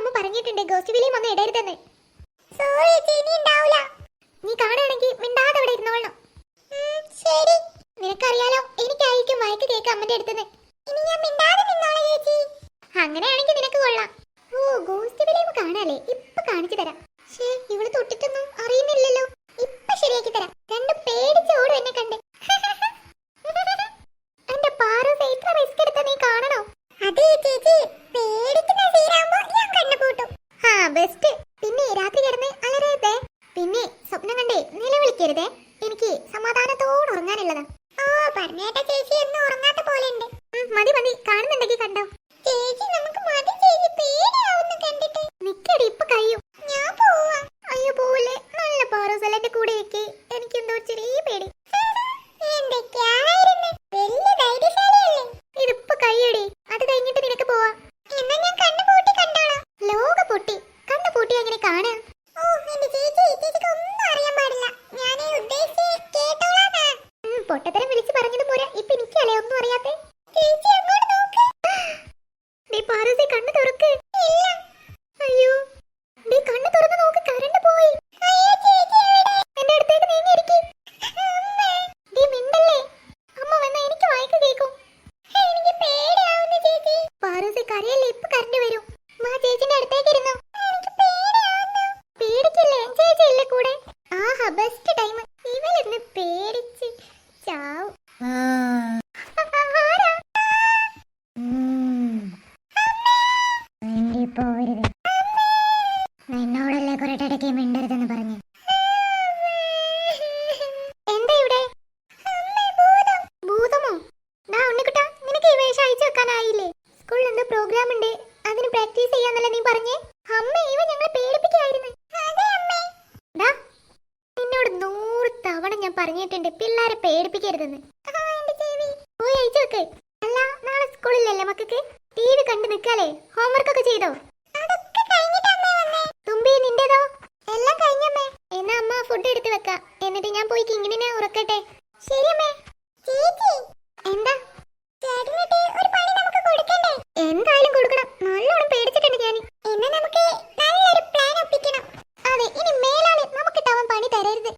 അമ്മ പറഞ്ഞിട്ടുണ്ട് ഗോസ്റ്റ് വിളിയും ഒന്നും ഇടരുതെന്ന്. സോറി ചേച്ചി ഉണ്ടാവില്ല നീ കാണുകയാണെങ്കിൽ മിണ്ടാതെ അവിടെ ഇരുന്നോളണം. ശരി. നിനക്കറിയാലോ എനിക്കായിരിക്കും മയക്ക് കേക്ക് അമ്മന്റെ അടുത്തുനിന്ന്. ഇനി ഞാൻ മിണ്ടാതെ നിന്നോളാം ചേച്ചി. അങ്ങനെയാണെങ്കിൽ നിനക്ക് കൊള്ളാം. ഓ ഗോസ്റ്റ് വിളിയും കാണാലേ ഇപ്പൊ കാണിച്ചു തരാം. வைக்கிறதே. പൊട്ടത്തരം വിളിച്ച് പോവരുത് എന്നോടല്ലേ കുറെ ഇടയ്ക്ക് മിണ്ടരുതെന്ന് പറഞ്ഞു. എന്താ ഇവിടെ? നിനക്ക് ഈ വേഷം സ്കൂളിൽ പ്രോഗ്രാം ഉണ്ട്. പ്രാക്ടീസ് ചെയ്യാന്നല്ലേ നീ നിന്നോട് തവണ ഞാൻ പറഞ്ഞിട്ടുണ്ട് പിള്ളേരെ പേടിപ്പിക്കരുതെന്ന്. പോയി അയച്ചു വെക്ക്. അല്ല നാളെ സ്കൂളിലല്ലേ മക്കൾക്ക്? ടി കണ്ടു നിൽക്കാലേ. ഹോംവർക്ക് ഒക്കെ ചെയ്തോ? തുമ്പി നിന്റേതോ? എല്ലാം കഴിഞ്ഞമ്മേ എന്നാ അമ്മ ഫുഡ് എടുത്തു വെക്കാം. എന്നിട്ട് ഞാൻ പോയി കിങ്ങിനെ ഉറക്കട്ടെ. ശരിയമ്മേ ചേച്ചി. എന്താ? ചേട്ടനിട്ട് ഒരു പണി നമുക്ക് കൊടുക്കണ്ടേ? എന്തായാലും കൊടുക്കണം. നല്ലോണം പേടിച്ചിട്ടുണ്ട് ഞാൻ എന്നാ നമുക്ക് നല്ലൊരു പ്ലാൻ ഒപ്പിക്കണം. അതെ ഇനി മേലാൾ നമുക്ക് അവൻ പണി തരരുത്.